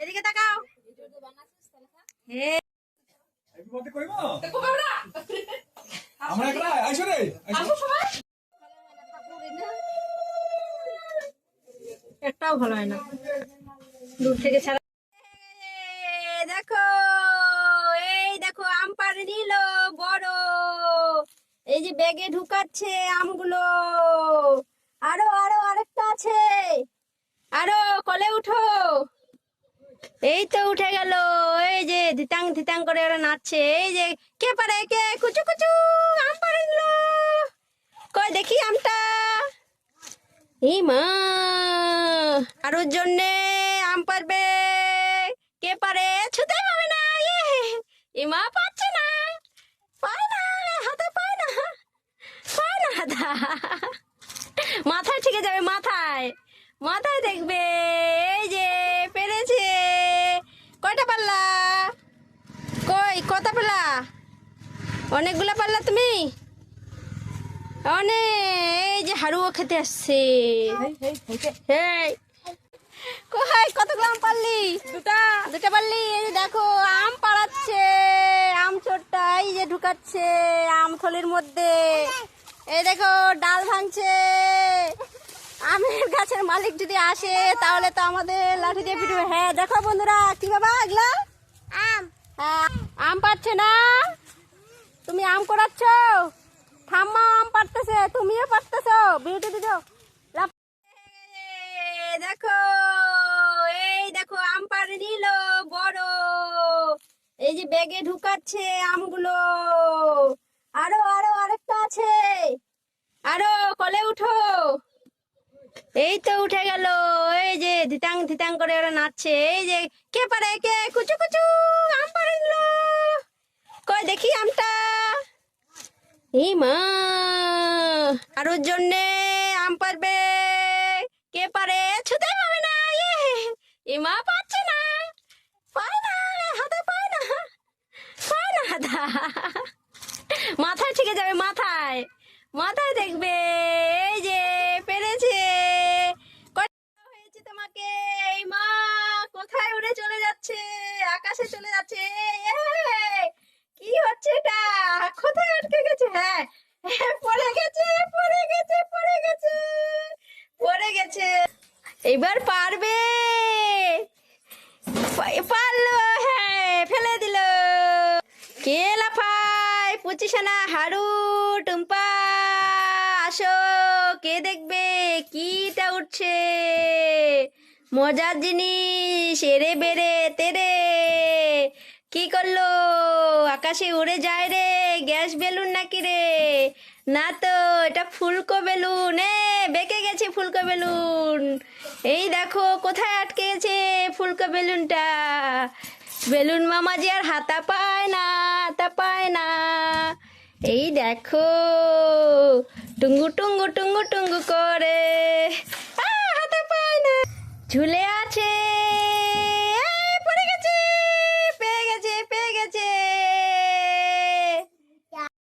এদিকে তাকাও। একটাও ভালো হয় না। দূর থেকে ছাড়া দেখো এই দেখো আম পাড়ে নিল বড়। এই যে ব্যাগে ঢুকাচ্ছে আমগুলো আরও আরও আরেকটা আছে আরও কলে উঠো এই তো উঠে গেল, এই যে ধিতাং ধিতাং করে ওরা নাচছে, এই যে কে পারে কে কুচু কুচু, আম নিল। কই দেখি আমটা? এই মা, কারোর জন্যে আম পারবে। কে পারে? ছুতে পাবে না ইয়ে। এ মা পাচ্ছে না। পায় না, হাতে পায় না পায় না হাতা। মাথায় ঠিক যাবে, মাথায়। মাথায় দেখবে, এই যে পেরেছে কয়টা পারলা কই কত পেলা অনেকগুলা পারলা তুমি? অনেক এই যে হাড়ুও খেতে আসছে। এই কোথায় কতগুলো আম পারলি? দুটা। দুটা পারলি? এই যে দেখো আম পাড়াচ্ছে আম চোরটা এই যে ঢুকাচ্ছে আম থলির মধ্যে। এই দেখো ডাল ভাঙছে। আমের গাছের মালিক যদি আসে তাহলে তো আমাদের লাঠি দিয়ে পিটবে। হ্যাঁ দেখো বন্ধুরা কি বাবা এগুলা? আম। হ্যাঁ আম পাচ্ছে না? তুমি আম করাচ্ছ? ঠাম্মা আম পারতেছে তুমিও পারতেছো বিউটি এই দেখো এই দেখো, আম পাড়ে নিল, বড়। এই যে ব্যাগে ঢুকাচ্ছে আমগুলো। আরও আরও, আরেকটা আছে। আরও, কলে উঠো। এই তো উঠে গেল। এই যে ধিতাং ধিতাং করে ওরা নাচছে। এই যে, কে পারে, কে কুচু কুচু আম পাড়ে নিল কই দেখি আমটা এই মা, কারোর জন্যে আম পারবে? কে পারে? ছুতে পাবে না ইয়ে। এ মা পাচ্ছে না। পায় না হাতে পায় না পায় না হাতা মাথায় ঠিক যাবে, মাথায়। মাথায় দেখবে, এই যে, পেরেছে। হয়েছে তোমাকে? এই মা, কোথায় উড়ে চলে যাচ্ছে? আকাশে চলে যাচ্ছে। কি হচ্ছে এটা? কোথায় আটকে গেছে? হ্যাঁ হ্যাঁ, পড়ে গেছে পড়ে গেছে পড়ে গেছে পড়ে গেছে। এবার পারবে। পারল হ্যাঁ ফেলে দিল। কে লাফাই লাফায়? পুচিসানা হাড়ু টুম্পা আসো কে দেখবে? কিটা উঠছে? মজার জিনিস এরে বেড়ে তেরে কি করল? আকাশে উড়ে যায় রে, গ্যাস বেলুন নাকি রে? না তো, এটা ফুলকো বেলুন। এ, বেঁকে গেছে ফুলকো বেলুন। এই দেখো, কোথায় আটকে গেছে ফুলকো বেলুনটা? বেলুন মামা যে আর হাতা পায় না, হাতা পায় না। এই দেখো, টুঙ্গু টুঙ্গু টুঙ্গু টুঙ্গু করে। হাতে পায় না। ঝুলে